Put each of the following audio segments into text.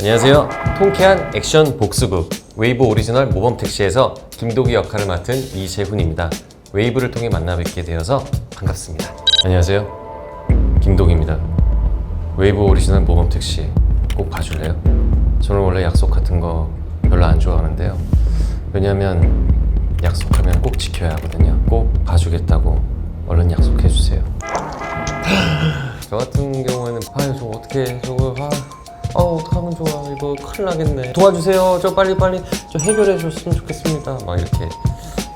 안녕하세요. 통쾌한 액션 복수극 웨이브 오리지널 모범 택시에서 김도기 역할을 맡은 이재훈입니다. 웨이브를 통해 만나 뵙게 되어서 반갑습니다. 안녕하세요. 김도기입니다. 웨이브 오리지널 모범 택시 꼭 봐줄래요? 저는 원래 약속 같은 거 별로 안 좋아하는데요. 왜냐면 약속하면 꼭 지켜야 하거든요. 꼭 봐주겠다고 얼른 약속해 주세요. 저 같은 경우에는 아유 저 어떻게 저거 아, 아 어떡하면 좋아. 이거 큰일 나겠네. 도와주세요. 저 빨리 빨리 저 해결해 줬으면 좋겠습니다. 막 이렇게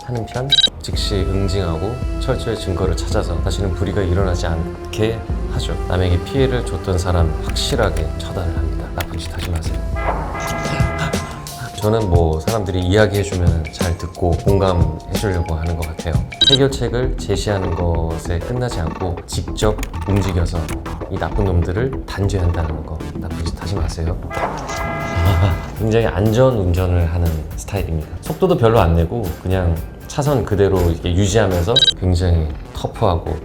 하는 편? 즉시 응징하고 철저히 증거를 찾아서 다시는 불의가 일어나지 않게 하죠. 남에게 피해를 줬던 사람 확실하게 처단을 합니다. 나쁜 짓 하지 마세요 저는 뭐 사람들이 이야기해주면 잘 듣고 공감해주려고 하는 것 같아요. 해결책을 제시하는 것에 끝나지 않고 직접 움직여서 이 나쁜 놈들을 단죄한다는 거 나쁜 짓 하지 마세요. 굉장히 안전 운전을 하는 스타일입니다. 속도도 별로 안 내고 그냥 차선 그대로 이렇게 유지하면서 굉장히 터프하고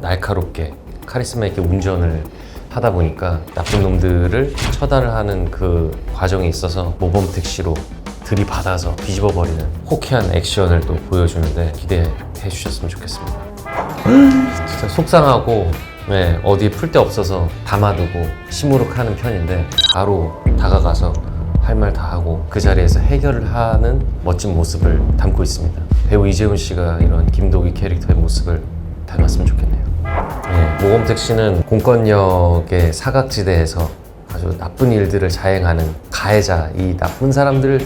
날카롭게 카리스마 있게 운전을 하다 보니까 나쁜 놈들을 처단을 하는 그 과정에 있어서 모범 택시로 들이받아서 뒤집어 버리는 호쾌한 액션을 또 보여주는데 기대해 주셨으면 좋겠습니다. 진짜 속상하고 네, 어디 풀 데 없어서 담아두고 시무룩하는 편인데 바로 다가가서 할 말 다 하고 그 자리에서 해결을 하는 멋진 모습을 담고 있습니다. 배우 이재훈 씨가 이런 김도기 캐릭터의 모습을 닮았으면 좋겠네요. 네, 모범택 씨는 공권력의 사각지대에서 아주 나쁜 일들을 자행하는 가해자, 이 나쁜 사람들을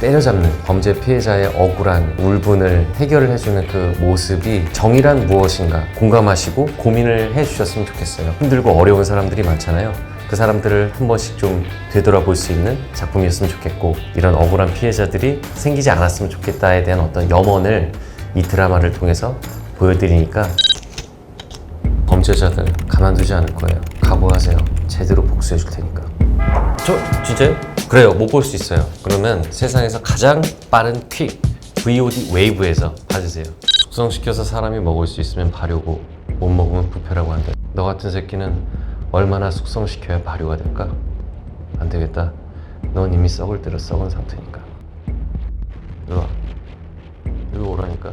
때려잡는 범죄 피해자의 억울한 울분을 해결을 해주는 그 모습이 정의란 무엇인가 공감하시고 고민을 해주셨으면 좋겠어요. 힘들고 어려운 사람들이 많잖아요. 그 사람들을 한 번씩 좀 되돌아볼 수 있는 작품이었으면 좋겠고 이런 억울한 피해자들이 생기지 않았으면 좋겠다에 대한 어떤 염원을 이 드라마를 통해서 보여드리니까 범죄자들 가만두지 않을 거예요. 각오하세요. 제대로 복수해 줄 테니까. 저 진짜요? 그래요. 못 볼 수 있어요. 그러면 세상에서 가장 빠른 퀵 VOD 웨이브에서 봐주세요. 숙성시켜서 사람이 먹을 수 있으면 발효고 못 먹으면 부패라고 한다. 너 같은 새끼는 얼마나 숙성시켜야 발효가 될까? 안 되겠다. 넌 이미 썩을 대로 썩은 상태니까. 일로 와. 일로 오라니까.